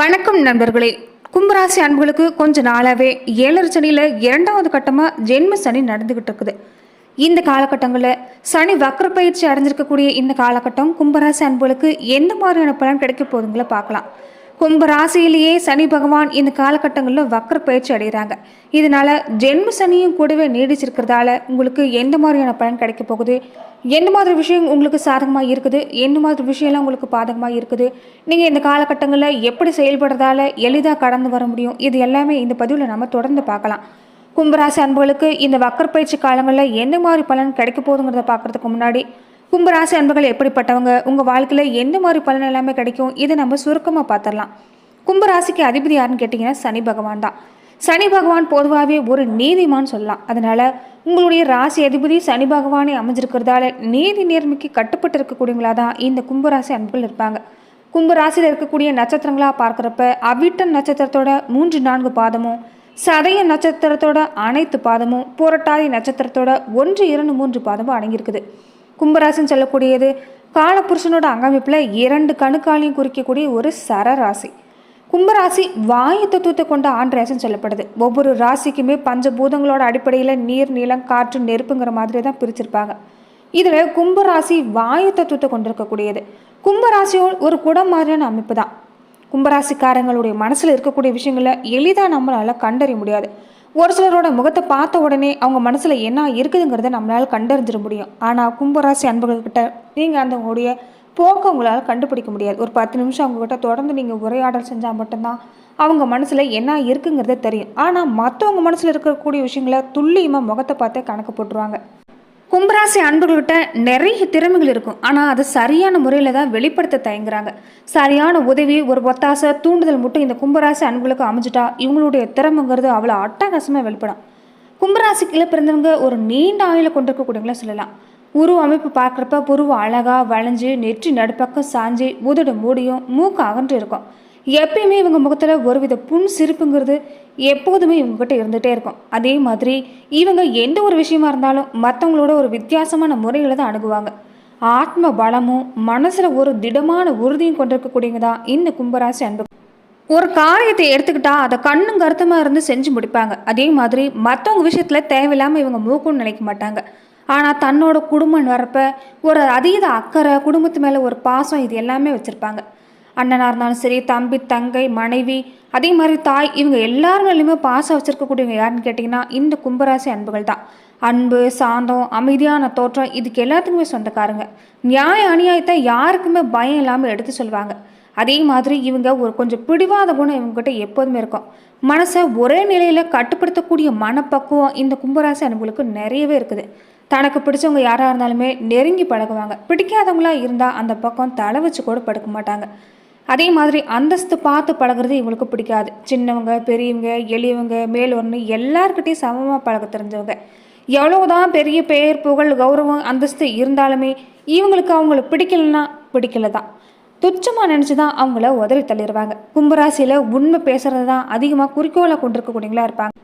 வணக்கம் நண்பர்களே. கும்பராசி அன்புகளுக்கு கொஞ்ச நாளாகவே ஏழரை சனியில் இரண்டாவது கட்டமாக ஜென்ம சனி நடந்துக்கிட்டு இருக்குது. இந்த காலகட்டங்களில் சனி வக்ர பயிற்சி அடைஞ்சிருக்கக்கூடிய இந்த காலகட்டம் கும்பராசி அன்புகளுக்கு எந்த மாதிரியான பலன் கிடைக்க போகுதுங்கள பார்க்கலாம். கும்பராசியிலேயே சனி பகவான் இந்த காலகட்டங்களில் வக்கர பயிற்சி அடைகிறாங்க. இதனால ஜென்ம சனியும் கூடவே நீடிச்சிருக்கிறதால உங்களுக்கு எந்த மாதிரியான பலன் கிடைக்க போகுது? எந்த மாதிரி விஷயம் உங்களுக்கு சாதகமாக இருக்குது? எந்த மாதிரி விஷயம்லாம் உங்களுக்கு பாதகமாக இருக்குது? நீங்கள் இந்த காலகட்டங்களில் எப்படி செயல்படுறதால எளிதாக கடந்து வர முடியும்? இது எல்லாமே இந்த பதிவில் நம்ம தொடர்ந்து பார்க்கலாம். கும்பராசி அன்புகளுக்கு இந்த வக்கர பயிற்சி காலங்களில் எந்த மாதிரி பலன் கிடைக்க போகுதுங்கிறத பார்க்குறதுக்கு முன்னாடி கும்பராசி அன்புகள் எப்படிப்பட்டவங்க? உங்கள் வாழ்க்கையில் எந்த மாதிரி பலன் எல்லாமே கிடைக்கும்? இதை நம்ம சுருக்கமாக பார்த்துடலாம். கும்பராசிக்கு அதிபதி யாருன்னு கேட்டிங்கன்னா சனி பகவான் தான். சனி பகவான் பொதுவாகவே ஒரு நீதிமான் சொல்லலாம். அதனால் உங்களுடைய ராசி அதிபதி சனி பகவானே அமைஞ்சிருக்கிறதால நீதி நேர்மைக்கு கட்டுப்பட்டு இருக்கக்கூடியவங்களா தான் இந்த கும்பராசி அன்புகள் இருப்பாங்க. கும்பராசியில் இருக்கக்கூடிய நட்சத்திரங்களாக பார்க்குறப்ப அவிட்டன் நட்சத்திரத்தோட மூன்று நான்கு பாதமும் சதய நட்சத்திரத்தோட அனைத்து பாதமும் புரட்டாதி நட்சத்திரத்தோட ஒன்று இரண்டு மூன்று பாதமும் அடங்கியிருக்குது. கும்பராசின்னு சொல்லக்கூடியது. காலபுருஷனோட அங்கமைப்பில் இரண்டு கணுக்காலையும் குறிக்கக்கூடிய ஒரு சரராசி. கும்பராசி வாயு தத்துவத்தை கொண்ட ஆண் ராசின்னு சொல்லப்படுது. ஒவ்வொரு ராசிக்குமே பஞ்சபூதங்களோட அடிப்படையில் நீர் நிலம் காற்று நெருப்புங்கிற மாதிரி தான் பிரிச்சிருப்பாங்க. இதில் கும்பராசி வாயு தத்துவத்தை கொண்டிருக்கக்கூடியது. கும்பராசியோ ஒரு குடம் மாதிரியான அமைப்பு தான். கும்பராசிக்காரங்களுடைய மனசில் இருக்கக்கூடிய விஷயங்களை எளிதாக நம்மளால் கண்டறிய முடியாது. ஒரு சிலரோட முகத்தை பார்த்த உடனே அவங்க மனசில் என்ன இருக்குதுங்கிறத நம்மளால் கண்டறிஞ்சிட முடியும். ஆனால் கும்பராசி அன்பர்கள்கிட்ட நீங்கள் அந்த உங்களுடைய போக்க உங்களால் கண்டுபிடிக்க முடியாது. ஒரு பத்து நிமிஷம் அவங்கக்கிட்ட தொடர்ந்து நீங்கள் உரையாடல் செஞ்சால் மட்டும்தான் அவங்க மனசில் என்ன இருக்குங்கிறது தெரியும். ஆனால் மற்றவங்க மனசில் இருக்கக்கூடிய விஷயங்களை துல்லியமாக முகத்தை பார்த்தே கணக்கு போட்டுருவாங்க. கும்பராசி அன்பர்கள்கிட்ட நிறைய திறமைகள் இருக்கும். ஆனால் அதை சரியான முறையில் தான் வெளிப்படுத்த தயங்குறாங்க. சரியான உதவி ஒரு ஒத்தாசை தூண்டுதல் மட்டும் இந்த கும்பராசி அன்புகளுக்கு அமைஞ்சிட்டா இவங்களுடைய திறமைங்கிறது அவ்வளோ அட்டகாசமாக வெளிப்படும். கும்பராசிக்குள்ள பிறந்தவங்க ஒரு நீண்ட ஆயுள கொண்டிருக்கக்கூடியவங்கள சொல்லலாம். உருவ அமைப்பு பார்க்குறப்ப புருவம் அழகாக வளைஞ்சு நெற்றி நடுப்பக்கம் சாஞ்சு உதடு மூடியும் மூக்கு அகன்று இருக்கும். எப்பயுமே இவங்க முகத்தில் ஒருவித புன் சிரிப்புங்கிறது எப்போதுமே இவங்ககிட்ட இருந்துகிட்டே இருக்கும். அதே மாதிரி இவங்க எந்த ஒரு விஷயமா இருந்தாலும் மற்றவங்களோட ஒரு வித்தியாசமான முறையில் தான் அணுகுவாங்க. ஆத்ம பலமும் மனசில் ஒரு திடமான உறுதியும் கொண்டிருக்கக்கூடியவங்க தான் இந்த கும்பராசி அன்பு. ஒரு காரியத்தை எடுத்துக்கிட்டா அதை கண்ணும் கருத்துமாக இருந்து செஞ்சு முடிப்பாங்க. அதே மாதிரி மற்றவங்க விஷயத்தில் தேவையில்லாமல் இவங்க மூக்குன்னு நினைக்க மாட்டாங்க. ஆனால் தன்னோட குடும்பம் வரப்ப ஒரு அதீத அக்கறை குடும்பத்து மேலே ஒரு பாசம் இது எல்லாமே வச்சுருப்பாங்க. அண்ணனாக இருந்தாலும் சரி தம்பி தங்கை மனைவி அதே மாதிரி தாய் இவங்க எல்லார் மேலேயுமே பாசம் வச்சுருக்கக்கூடியவங்க யாருன்னு கேட்டிங்கன்னா இந்த கும்பராசி அன்புகள் தான். அன்பு சாந்தம் அமைதியான தோற்றம் இதுக்கு எல்லாத்துக்குமே சொந்தக்காரங்க. நியாய அநியாயத்தை யாருக்குமே பயம் இல்லாமல் எடுத்து சொல்லுவாங்க. அதே மாதிரி இவங்க ஒரு கொஞ்சம் பிடிவாத குணம் இவங்ககிட்ட எப்போதுமே இருக்கும். மனசை ஒரே நிலையில் கட்டுப்படுத்தக்கூடிய மனப்பக்குவம் இந்த கும்பராசி அன்புகளுக்கு நிறையவே இருக்குது. தனக்கு பிடிச்சவங்க யாராக இருந்தாலுமே நெருங்கி பழகுவாங்க. பிடிக்காதவங்களா இருந்தால் அந்த பக்கம் தலை வச்சு கூட படுக்க மாட்டாங்க. அதே மாதிரி அந்தஸ்து பார்த்து பழகுறது இவங்களுக்கு பிடிக்காது. சின்னவங்க பெரியவங்க எளியவங்க மேலொன்று எல்லார்கிட்டையும் சமமாக பழக தெரிஞ்சவங்க. எவ்வளவுதான் பெரிய பெயர் புகழ் கௌரவம் அந்தஸ்து இருந்தாலுமே இவங்களுக்கு அவங்கள பிடிக்கலன்னா பிடிக்கல தான் துச்சமாக நினச்சி தான் அவங்கள உதறி தள்ளிடுவாங்க. கும்பராசியில் உண்மை பேசுறது தான் அதிகமாக குறிக்கோளை கொண்டிருக்கக்கூடியவங்களா இருப்பாங்க.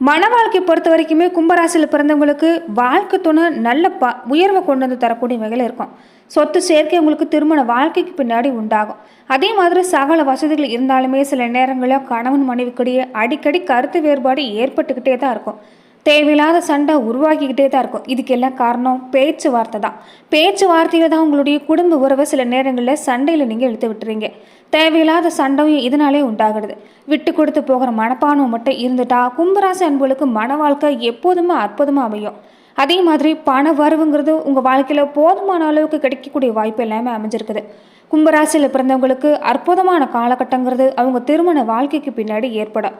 மன வாழ்க்கை பொறுத்த வரைக்குமே கும்பராசியில் பிறந்தவங்களுக்கு வாழ்க்கை துணை நல்ல ப உயர்வை கொண்டு வந்து தரக்கூடிய வகையில் இருக்கும். சொத்து சேர்க்கை உங்களுக்கு திருமண வாழ்க்கைக்கு பின்னாடி உண்டாகும். அதே மாதிரி சகல வசதிகள் இருந்தாலுமே சில நேரங்களில் கணவன் மனைவிக்கிடையே அடிக்கடி கருத்து வேறுபாடு ஏற்பட்டுக்கிட்டே தான் இருக்கும். தேவையில்லாத சண்டை உருவாக்கிக்கிட்டே தான் இருக்கும். இதுக்கெல்லாம் காரணம்? பேச்சுவார்த்தை தான். பேச்சுவார்த்தையில் தான் உங்களுடைய குடும்ப உறவை சில நேரங்களில் சண்டையில் நீங்கள் இழுத்து விட்டுறீங்க. தேவையில்லாத சண்டையும் இதனாலே உண்டாகிறது. விட்டு கொடுத்து போகிற மனப்பானம் மட்டும் இருந்துட்டா கும்பராசி அன்புகளுக்கு மன வாழ்க்கை எப்போதுமே அற்புதமாக அமையும். அதே மாதிரி பண வரவுங்கிறது உங்கள் வாழ்க்கையில் போதுமான அளவுக்கு கிடைக்கக்கூடிய வாய்ப்பு எல்லாமே அமைஞ்சிருக்குது. கும்பராசியில் பிறந்தவங்களுக்கு அற்புதமான காலகட்டங்கிறது அவங்க திருமண வாழ்க்கைக்கு பின்னாடி ஏற்படும்.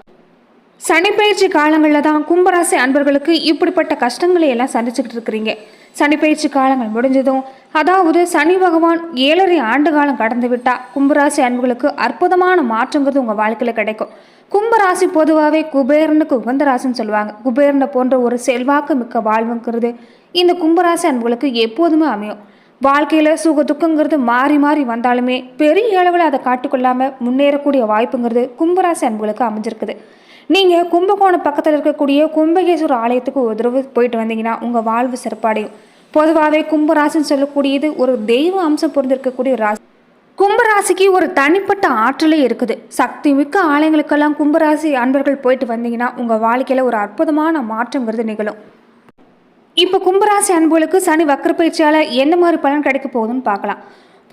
சனிப்பயிற்சி காலங்களில் தான் கும்பராசி அன்பர்களுக்கு இப்படிப்பட்ட கஷ்டங்களை எல்லாம் சந்திச்சுக்கிட்டு இருக்கிறீங்க. சனிப்பயிற்சி காலங்கள் முடிஞ்சதும் அதாவது சனி பகவான் ஏழரை ஆண்டு காலம் கடந்து விட்டால் கும்பராசி அன்புகளுக்கு அற்புதமான மாற்றங்கிறது உங்கள் வாழ்க்கையில் கிடைக்கும். கும்பராசி பொதுவாகவே குபேரனுக்கு உகந்த ராசின்னு சொல்லுவாங்க. குபேரனை போன்ற ஒரு செல்வாக்கு மிக்க வாழ்வுங்கிறது இந்த கும்பராசி அன்புகளுக்கு எப்போதுமே அமையும். வாழ்க்கையில் சுக துக்கங்கிறது மாறி மாறி வந்தாலுமே பெரிய அளவில் அதை காட்டிக்கொள்ளாமல் முன்னேறக்கூடிய வாய்ப்புங்கிறது கும்பராசி அன்புகளுக்கு அமைஞ்சிருக்குது. நீங்கள் கும்பகோணம் பக்கத்தில் இருக்கக்கூடிய கும்பகேஸ்வரர் ஆலயத்துக்கு ஒரு தடவை போயிட்டு வந்தீங்கன்னா உங்கள் வாழ்வு சிறப்படையும். பொதுவாகவே கும்பராசின்னு சொல்லக்கூடியது ஒரு தெய்வ அம்சம் பொருந்திருக்கக்கூடிய ராசி. கும்பராசிக்கு ஒரு தனிப்பட்ட ஆற்றலே இருக்குது. சக்தி மிக்க ஆலயங்களுக்கெல்லாம் கும்பராசி அன்பர்கள் போயிட்டு வந்தீங்கன்னா உங்கள் வாழ்க்கையில் ஒரு அற்புதமான மாற்றங்கிறது நிகழும். இப்போ கும்பராசி அன்புகளுக்கு சனி வக்கர பயிற்சியால் எந்த மாதிரி பலன் கிடைக்க போகுதுன்னு பார்க்கலாம்.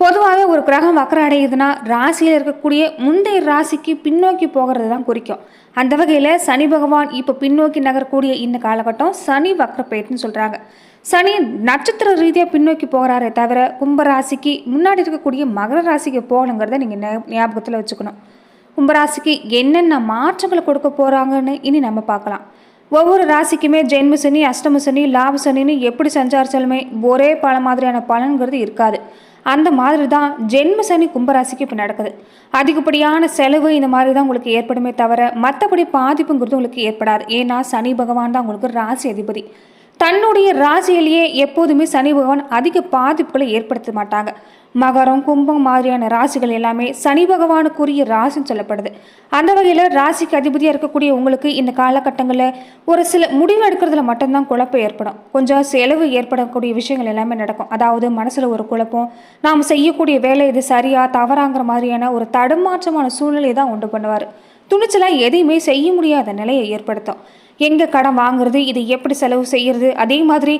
பொதுவாகவே ஒரு கிரகம் வக்கரம் அடையுதுன்னா ராசியில் இருக்கக்கூடிய முந்தைய ராசிக்கு பின்னோக்கி போகிறது தான் குறிக்கும். அந்த வகையில் சனி பகவான் இப்போ பின்னோக்கி நகரக்கூடிய இந்த காலகட்டம் சனி வக்கர சொல்கிறாங்க சனி நட்சத்திர ரீதியாக பின்னோக்கி போகிறாரே தவிர கும்பராசிக்கு முன்னாடி இருக்கக்கூடிய மகர ராசிக்கு போகணுங்கிறத நீங்கள் ஞாபகத்தில் வச்சுக்கணும். கும்பராசிக்கு என்னென்ன மாற்றங்களை கொடுக்க போகிறாங்கன்னு இனி நம்ம பார்க்கலாம். ஒவ்வொரு ராசிக்குமே ஜென்ம சனி அஷ்டம சனி லாப சனின்னு எப்படி சஞ்சாரிச்சாலுமே ஒரே பல மாதிரியான பலன்கிறது இருக்காது. அந்த மாதிரி தான் ஜென்ம சனி கும்பராசிக்கு இப்போ நடக்குது. அதிகப்படியான செலவு இந்த மாதிரி தான் உங்களுக்கு ஏற்படுமே தவிர மற்றபடி பாதிப்புங்கிறது உங்களுக்கு ஏற்படாது. ஏன்னா சனி பகவான் தான் உங்களுக்கு ராசி அதிபதி. தன்னுடைய ராசியிலேயே எப்போதுமே சனி பகவான் அதிக பாதிப்புகளை ஏற்படுத்த மாட்டாங்க. மகரம் கும்பம் மாதிரியான ராசிகள் எல்லாமே சனி பகவானுக்குரிய ராசின்னு சொல்லப்படுது. அந்த வகையில் ராசிக்கு அதிபதியாக இருக்கக்கூடிய உங்களுக்கு இந்த காலகட்டங்களில் ஒரு சில முடிவு எடுக்கிறதுல மட்டும்தான் குழப்பம் ஏற்படும். கொஞ்சம் செலவு ஏற்படக்கூடிய விஷயங்கள் எல்லாமே நடக்கும். அதாவது மனசில் ஒரு குழப்பம் நாம் செய்யக்கூடிய வேலை இது சரியாக தவறாங்கிற மாதிரியான ஒரு தடுமாற்றமான சூழ்நிலையை தான் உண்டு பண்ணுவார். துணிச்சலாக எதையுமே செய்ய முடியாத நிலையை ஏற்படுத்தும். எங்கே கடன் வாங்குறது இது எப்படி செலவு செய்கிறது அதே மாதிரி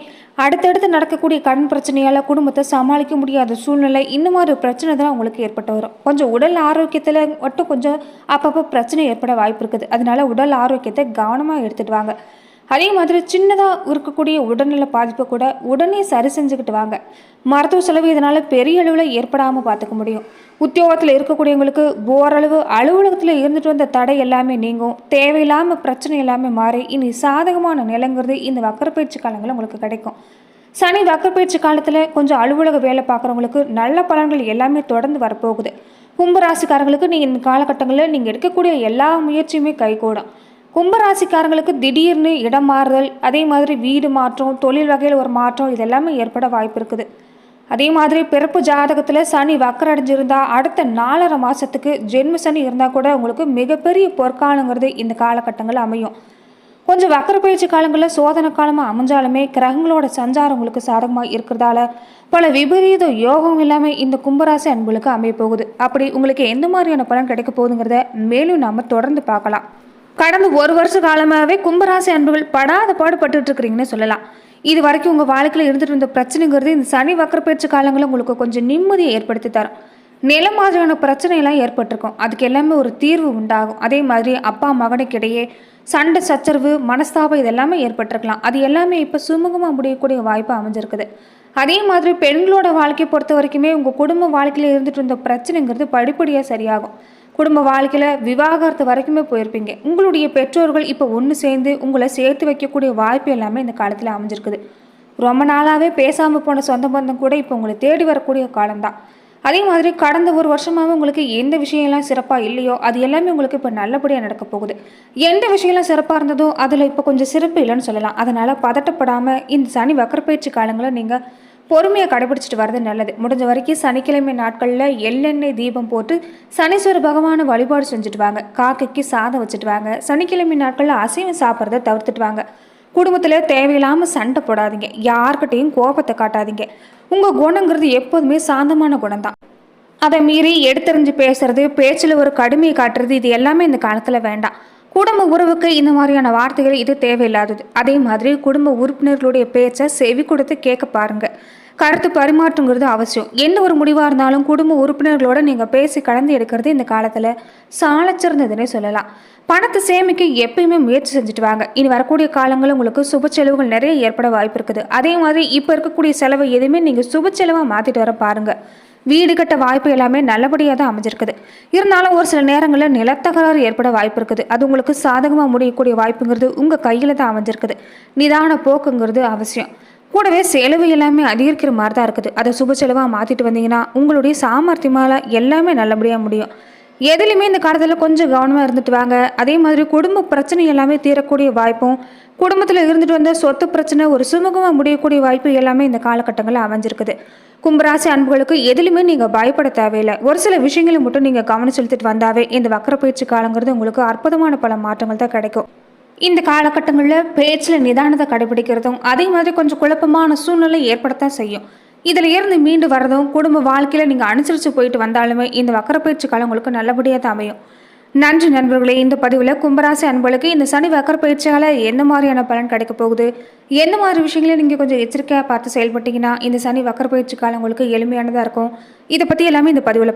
அடுத்தடுத்து நடக்கக்கூடிய கடன் பிரச்சனையால் குடும்பத்தை சமாளிக்க முடியாத சூழ்நிலை இந்த மாதிரி பிரச்சனை தான் உங்களுக்கு ஏற்பட்டு வரும். கொஞ்சம் உடல் ஆரோக்கியத்தில் மட்டும் கொஞ்சம் அப்பப்போ பிரச்சனை ஏற்பட வாய்ப்பு இருக்குது. அதனால உடல் ஆரோக்கியத்தை கவனமாக எடுத்துகிட்டு வாங்க. அதே மாதிரி சின்னதாக இருக்கக்கூடிய உடல்நல பாதிப்பை கூட உடனே சரி செஞ்சுக்கிட்டு வாங்க. மருத்துவ செலவு இதனால் பெரிய அளவில் ஏற்படாமல் பார்த்துக்க முடியும். உத்தியோகத்தில் இருக்கக்கூடியவங்களுக்கு ஓரளவு அலுவலகத்தில் இருந்துட்டு வந்த தடை எல்லாமே நீங்கும். தேவையில்லாமல் பிரச்சனை எல்லாமே மாறி இனி சாதகமான நிலங்கிறது இந்த வக்கரப்பயிற்சி காலங்களில் உங்களுக்கு கிடைக்கும். சனி வக்கரப்பயிற்சி காலத்தில் கொஞ்சம் அலுவலக வேலை பார்க்குறவங்களுக்கு நல்ல பலன்கள் எல்லாமே தொடர்ந்து வரப்போகுது. கும்பராசிக்காரங்களுக்கு நீங்கள் இந்த காலகட்டங்களில் நீங்கள் எடுக்கக்கூடிய எல்லா முயற்சியுமே கைகூடும். கும்பராசிக்காரங்களுக்கு திடீர்னு இடம் மாறுதல் அதே மாதிரி வீடு மாற்றம் தொழில் வகையில் ஒரு மாற்றம் இதெல்லாமே ஏற்பட வாய்ப்பு இருக்குது. அதே மாதிரி பிறப்பு ஜாதகத்தில் சனி வக்கரடைஞ்சிருந்தால் அடுத்த நாலரை மாதத்துக்கு ஜென்ம சனி இருந்தால் கூட உங்களுக்கு மிகப்பெரிய பொற்காலங்கிறது இந்த காலகட்டங்கள் அமையும். கொஞ்சம் வக்கர பயிற்சி காலங்களில் சோதனை காலமாக அமைஞ்சாலுமே கிரகங்களோட சஞ்சாரம் உங்களுக்கு சாதகமாக இருக்கிறதால பல விபரீத யோகம் இல்லாமல் இந்த கும்பராசி அன்புகளுக்கு அமைய போகுது. அப்படி உங்களுக்கு எந்த மாதிரியான பலன் கிடைக்க போகுதுங்கிறத மேலும் நாம் தொடர்ந்து பார்க்கலாம். கடந்த ஒரு வருஷ காலமாகவே கும்பராசி அன்புகள் படாத பாடுபட்டு இருக்கிறீங்கன்னு சொல்லலாம். இது வரைக்கும் உங்கள் வாழ்க்கையில் இருந்துட்டு இருந்த பிரச்சனைங்கிறது இந்த சனி வக்கரப்பயிற்சி காலங்களில் உங்களுக்கு கொஞ்சம் நிம்மதியை ஏற்படுத்தி தரும். நில மாதிரியான பிரச்சனையெல்லாம் ஏற்பட்டிருக்கும். அதுக்கு எல்லாமே ஒரு தீர்வு உண்டாகும். அதே மாதிரி அப்பா மகனுக்கு இடையே சண்டை சச்சரவு மனஸ்தாபம் இதெல்லாமே ஏற்பட்டிருக்கலாம். அது எல்லாமே இப்போ சுமூகமாக முடியக்கூடிய வாய்ப்பு அமைஞ்சிருக்குது. அதே மாதிரி பெண்களோட வாழ்க்கையை பொறுத்த வரைக்குமே உங்கள் குடும்ப வாழ்க்கையில் இருந்துட்டு இருந்த பிரச்சனைங்கிறது படிப்படியாக சரியாகும். குடும்ப வாழ்க்கையில் விவாகரத்து வரைக்குமே போயிருப்பீங்க. உங்களுடைய பெற்றோர்கள் இப்போ ஒன்று சேர்ந்து உங்களை சேர்த்து வைக்கக்கூடிய வாய்ப்பு எல்லாமே இந்த காலத்தில் அமைஞ்சிருக்குது. ரொம்ப நாளாகவே பேசாமல் போன சொந்த பந்தம் கூட இப்போ உங்களை தேடி வரக்கூடிய காலம்தான். அதே மாதிரி கடந்த ஒரு வருஷமாக உங்களுக்கு எந்த விஷயம்லாம் சிறப்பாக இல்லையோ அது எல்லாமே உங்களுக்கு இப்போ நல்லபடியாக நடக்க போகுது. எந்த விஷயம்லாம் சிறப்பாக இருந்ததோ அதில் இப்போ கொஞ்சம் சிறப்பு இல்லைன்னு சொல்லலாம். அதனால் பதட்டப்படாமல் இந்த சனி வக்கரப்பயிற்சி காலங்களில் நீங்கள் பொறுமையை கடைபிடிச்சிட்டு வர்றது நல்லது. முடிஞ்ச வரைக்கும் சனிக்கிழமை நாட்களில் எள்ளெண்ணெய் தீபம் போட்டு சனீஸ்வர பகவானை வழிபாடு செஞ்சுட்டு வாங்க. காக்கைக்கு சாதம் வச்சுட்டு வாங்க. சனிக்கிழமை நாட்களில் அசைவம் சாப்பிட்றத தவிர்த்துட்டு வாங்க. குடும்பத்தில் தேவையில்லாமல் சண்டை போடாதீங்க. யார்கிட்டையும் கோபத்தை காட்டாதீங்க. உங்கள் குணங்கிறது எப்போதுமே சாந்தமான குணம் தான் அதை மீறி எடுத்தறிஞ்சு பேசுறது பேச்சில் ஒரு கடுமையை காட்டுறது இது எல்லாமே இந்த காலத்தில் வேண்டாம். குடும்ப உறவுக்கு இந்த மாதிரியான வார்த்தைகள் இது தேவையில்லாதது. அதே மாதிரி குடும்ப உறுப்பினர்களுடைய பேச்சை செவி கொடுத்து கேட்க பாருங்கள் கருத்து பரிமாற்றங்கிறது அவசியம். எந்த ஒரு முடிவாக இருந்தாலும் குடும்ப உறுப்பினர்களோட நீங்கள் பேசி கலந்து எடுக்கிறது இந்த காலத்தில் சாலச்சிறந்ததுன்னே சொல்லலாம். பணத்தை சேமிக்க எப்பயுமே முயற்சி செஞ்சுட்டு வாங்க. இனி வரக்கூடிய காலங்களில் உங்களுக்கு சுப செலவுகள் நிறைய ஏற்பட வாய்ப்பு இருக்குது. அதே மாதிரி இப்போ இருக்கக்கூடிய செலவை எதுவுமே நீங்கள் சுப செலவாக மாற்றிட்டு வர பாருங்கள் வீடு கட்ட வாய்ப்பு எல்லாமே நல்லபடியாக தான் அமைஞ்சிருக்குது. இருந்தாலும் ஒரு சில நேரங்களில் நிலத்தகராறு ஏற்பட வாய்ப்பு இருக்குது. அது உங்களுக்கு சாதகமாக முடியக்கூடிய வாய்ப்புங்கிறது உங்கள் கையில் தான் அமைஞ்சிருக்குது. நிதான போக்குங்கிறது அவசியம். கூடவே செலவு எல்லாமே அதிகரிக்கிற மாதிரி தான் இருக்குது. அதை சுப செலவாக மாற்றிட்டு வந்தீங்கன்னா உங்களுடைய சாமர்த்தியமால் எல்லாமே நல்லபடியாக முடியும். எதுலையுமே இந்த காலத்தில் கொஞ்சம் கவனமாக இருந்துட்டு வாங்க. அதே மாதிரி குடும்ப பிரச்சனை எல்லாமே தீரக்கூடிய வாய்ப்பும் குடும்பத்தில் இருந்துட்டு வந்த சொத்து பிரச்சனை ஒரு சுமூகமாக முடியக்கூடிய வாய்ப்பு எல்லாமே இந்த காலகட்டங்களில் அமைஞ்சிருக்குது. கும்பராசி அன்புகளுக்கு எதுலையுமே நீங்கள் பயப்பட தேவையில்லை. ஒரு சில விஷயங்களை மட்டும் நீங்கள் கவனம் செலுத்திட்டு வந்தாவே இந்த வக்கர பயிற்சி காலங்கிறது உங்களுக்கு அற்புதமான பல மாற்றங்கள் தான் கிடைக்கும். இந்த காலகட்டங்களில் பேச்சில் நிதானத்தை கடைபிடிக்கிறதும் அதே மாதிரி கொஞ்சம் குழப்பமான சூழ்நிலை ஏற்படத்தான் செய்யும். இதில் இருந்து மீண்டு வரதும் குடும்ப வாழ்க்கையில் நீங்கள் அனுசரித்து போயிட்டு வந்தாலுமே இந்த வக்கரப்பயிற்சி காலம் உங்களுக்கு நல்லபடியாக தான் அமையும். நன்றி நண்பர்களே இந்த பதிவில் கும்பராசி அன்பளுக்கு இந்த சனி வக்கரப்பயிற்சியால் என்ன மாதிரியான பலன் கிடைக்க போகுது? என்ன மாதிரி விஷயங்களை நீங்கள் கொஞ்சம் எச்சரிக்கையாக பார்த்து செயல்பட்டீங்கன்னா இந்த சனி வக்கரப்பயிற்சி காலம் உங்களுக்கு எளிமையானதாக இருக்கும். இதை பற்றி எல்லாமே இந்த பதிவில்